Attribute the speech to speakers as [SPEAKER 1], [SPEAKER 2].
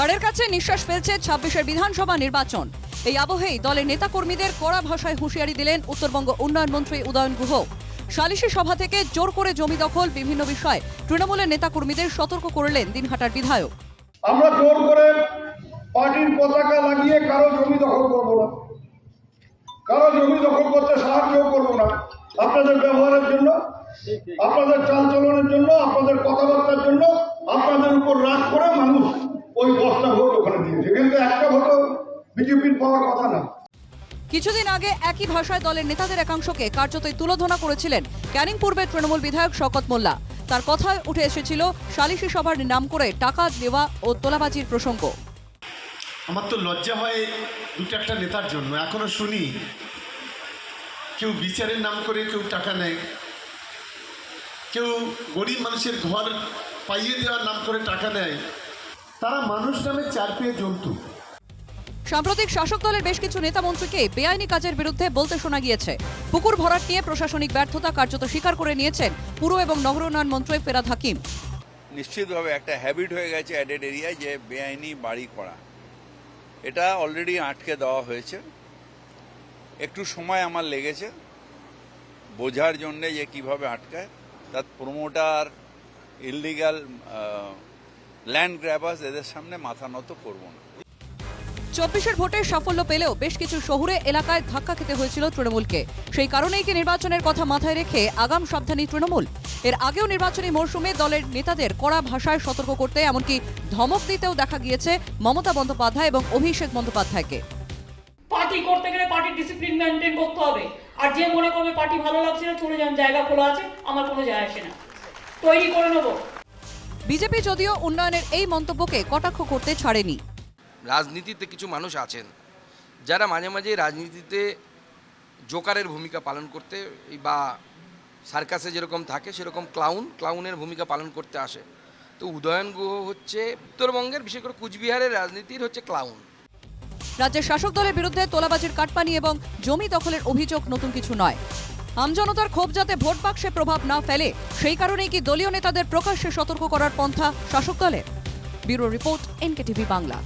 [SPEAKER 1] ঘরের কাছে নিঃশ্বাস ফেলছে ছাব্বিশের বিধানসভা নির্বাচন। এই আবহেই দলের নেতাকর্মীদের কড়া ভাষায় হুঁশিয়ারি দিলেন উত্তরবঙ্গ উন্নয়ন মন্ত্রী উদয়ন গুহ। সালিশি সভা থেকে জোর করে জমি দখল বিভিন্ন বিষয়ে তৃণমূলের নেতাকর্মীদের সতর্ক করলেন দিনহাটার বিধায়ক।
[SPEAKER 2] আমরা জোর করে পার্টির পতাকা লাগিয়ে কারও জমি দখল করব না। কারও জমি দখল করতে সাহায্যও করব না। আপনাদের ব্যবহারের জন্য, আপনাদের চালচলনের জন্য, আপনাদের কথাবার্তার জন্য, আপনাদের উপর রাগ করে একটা ভোটও বিজেপির পাওয়ার কথা না।
[SPEAKER 1] কিছুদিন আগে একই ভাষায় দলের নেতাদের একাংশকে কার্যতই তুলোধনা করেছিলেন ক্যানিং পূর্বের তৃণমূল বিধায়ক শকত মোল্লা। তার কথায় উঠে এসেছিল সালিশি সভার নাম করে টাকা দেওয়া ও তোলাবাজির প্রসঙ্গ।
[SPEAKER 3] আমার তো লজ্জা হয় দুটো একটা নেতার জন্য এখনও শুনি। কেউ বিচারের নাম করে কেউ টাকা নেয়। কেউ গরিব মানুষের ঘর পাইয়ে দেওয়ার নাম করে টাকা নেয় তারা মানুষ নামে চার পেয়ে জন্তু।
[SPEAKER 1] সাম্প্রতিক শাসক দলের বেশ কিছু নেতা মন্ত্রীকে বেআইনি কাজের বিরুদ্ধে বলতে শোনা গিয়েছে। পুকুর ভরাট নিয়ে প্রশাসনিক ব্যর্থতা কার্যত স্বীকার করে নিয়েছেন পুর এবং নগর উন্নয়ন মন্ত্রী ফেরাদ হাকিম।
[SPEAKER 4] নিশ্চিতভাবে একটা হ্যাবিট হয়ে গেছে অ্যাডেড এরিয়ায় যে বেআইনি বাড়ি করা। এটা অলরেডি আটকে দেওয়া হয়েছে। একটু সময় আমার লেগেছে। বোঝার জন্যে যে কীভাবে আটকায়। তার প্রমোটার ইললিগাল ল্যান্ড গ্র্যাবার্স এদের সামনে মাথা নত করব না।
[SPEAKER 1] চব্বিশের ভোটে সাফল্য পেলেও বেশ কিছু শহুরে এলাকায় ধাক্কা খেতে হয়েছিল তৃণমূলকে। সেই কারণেই কি নির্বাচনের কথা মাথায় রেখে আগাম সাবধানী তৃণমূল? এর আগেও নির্বাচনী মরশুমে দলের নেতাদের কড়া ভাষায় সতর্ক করতে এমনকি ধমক দিতেও দেখা গিয়েছে মমতা বন্দ্যোপাধ্যায় এবং অভিষেক বন্দ্যোপাধ্যায়কে।
[SPEAKER 5] পার্টি করতে গেলে পার্টির ডিসিপ্লিন মেনটেন করতে হবে। আর যে মনে করবে পার্টি ভালো লাগছে না চলে যান জায়গা খোলা আছে আমার কোনো যায় আসে না। তৈরি করে নেব।
[SPEAKER 1] বিজেপি যদিও উন্নয়নের এই মন্তব্যকে কটাক্ষ করতে ছাড়েনি।
[SPEAKER 6] রাজনীতিতে কিছু মানুষ আছেন যারা মাঝে মাঝে রাজনীতিতে জোকারের ভূমিকা পালন করতে বা সার্কাসে যেরকম থাকে সেরকম ক্লাউন ক্লাউনের ভূমিকা পালন করতে আসে। তো উদয়ন গুহ হচ্ছে উত্তরবঙ্গের বিশেষ করে কুচবিহারের রাজনীতির হচ্ছে ক্লাউন
[SPEAKER 1] রাজ্যের শাসক দলের বিরুদ্ধে তোলাবাজির কাটপানি এবং জমি দখলের অভিযোগ নতুন কিছু নয়। আমজনতার ক্ষোভ যাতে ভোট বাক্সে প্রভাব না ফেলে, সেই কারণেই কি দলীয় নেতাদের প্রকাশ্যে সতর্ক করার পন্থা শাসক দলের ব্যুরো রিপোর্ট এনকেটিভি বাংলা।